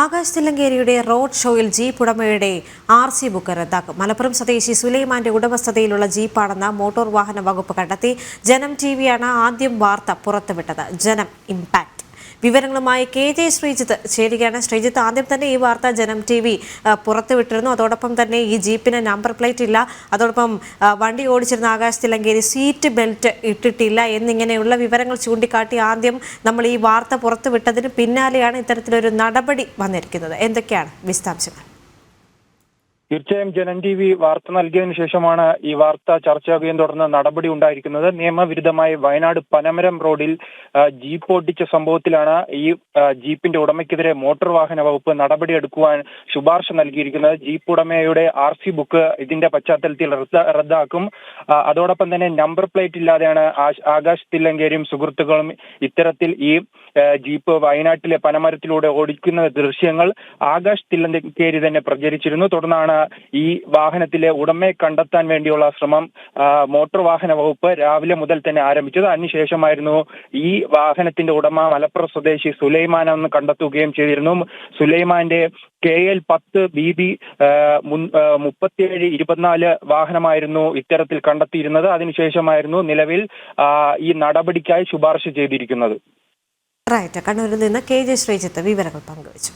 ആകാശ് തില്ലങ്കേരിയുടെ റോഡ് ഷോയിൽ ജീപ്പ് ഉടമയുടെ ആർ സി ബുക്ക് റദ്ദാക്കും. മലപ്പുറം സ്വദേശി സുലൈമാന്റെ ഉടമസ്ഥതയിലുള്ള ജീപ്പാണെന്ന് മോട്ടോർ വാഹന വകുപ്പ് കണ്ടെത്തി. ജനം ടി വിയാണ് ആദ്യം വാർത്ത പുറത്തുവിട്ടത്. ജനം ഇമ്പാക്ട്. വിവരങ്ങളുമായി കെ ജെ ശ്രീജിത്ത് ചേരുകയാണ്. ശ്രീജിത്ത് ആദ്യം തന്നെ ഈ വാർത്ത ജനം ടി വി പുറത്തുവിട്ടിരുന്നു അതോടൊപ്പം തന്നെ ഈ ജീപ്പിന് നമ്പർ പ്ലേറ്റ് ഇല്ല. അതോടൊപ്പം വണ്ടി ഓടിച്ചിരുന്ന ആകാശ് തിലങ്കേരി സീറ്റ് ബെൽറ്റ് ഇട്ടിട്ടില്ല എന്നിങ്ങനെയുള്ള വിവരങ്ങൾ ചൂണ്ടിക്കാട്ടി ആദ്യം നമ്മൾ ഈ വാർത്ത പുറത്തുവിട്ടതിന് പിന്നാലെയാണ് ഇത്തരത്തിലൊരു നടപടി വന്നിരിക്കുന്നത്. എന്തൊക്കെയാണ് വിശദാംശങ്ങൾ? തീർച്ചയായും ജനൻ ടി വി വാർത്ത നൽകിയതിനു ശേഷമാണ് ഈ വാർത്ത ചർച്ചയാകുകയും തുടർന്ന് നടപടി ഉണ്ടായിരിക്കുന്നത്. നിയമവിരുദ്ധമായി വയനാട് പനമരം റോഡിൽ ജീപ്പ് ഓടിച്ച സംഭവത്തിലാണ് ഈ ജീപ്പിന്റെ ഉടമയ്ക്കെതിരെ മോട്ടോർ വാഹന വകുപ്പ് നടപടിയെടുക്കുവാൻ ശുപാർശ നൽകിയിരിക്കുന്നത്. ജീപ്പ് ഉടമയുടെ ആർ സി ബുക്ക് ഇതിന്റെ പശ്ചാത്തലത്തിൽ റദ്ദാക്കും. അതോടൊപ്പം തന്നെ നമ്പർ പ്ലേറ്റ് ഇല്ലാതെയാണ് ആകാശ് തില്ലങ്കേരിയും സുഹൃത്തുക്കളും ഇത്തരത്തിൽ ഈ ജീപ്പ് വയനാട്ടിലെ പനമരത്തിലൂടെ ഓടിക്കുന്ന ദൃശ്യങ്ങൾ ആകാശ് തില്ലങ്കേരി തന്നെ പ്രചരിച്ചിരുന്നു. തുടർന്നാണ് ഈ വാഹനത്തിലെ ഉടമയെ കണ്ടെത്താൻ വേണ്ടിയുള്ള ശ്രമം മോട്ടോർ വാഹന വകുപ്പ് രാവിലെ മുതൽ തന്നെ ആരംഭിച്ചത്. അതിനുശേഷമായിരുന്നു ഈ വാഹനത്തിന്റെ ഉടമ മലപ്പുറം സ്വദേശി സുലൈമാൻ എന്ന് കണ്ടെത്തുകയും ചെയ്തിരുന്നു. സുലൈമാന്റെ കെ എൽ പത്ത് ബി ബി മുപ്പത്തിയേഴ് ഇരുപത്തിനാല് വാഹനമായിരുന്നു ഇത്തരത്തിൽ കണ്ടെത്തിയിരുന്നത്. അതിനുശേഷമായിരുന്നു നിലവിൽ ഈ നടപടിക്കായി ശുപാർശ ചെയ്തിരിക്കുന്നത്. റൈറ്റ്. കണ്ണൂരിൽ നിന്ന് കെ ജെ ശ്രീജിത്ത് വിവരങ്ങൾ പങ്കുവച്ചു.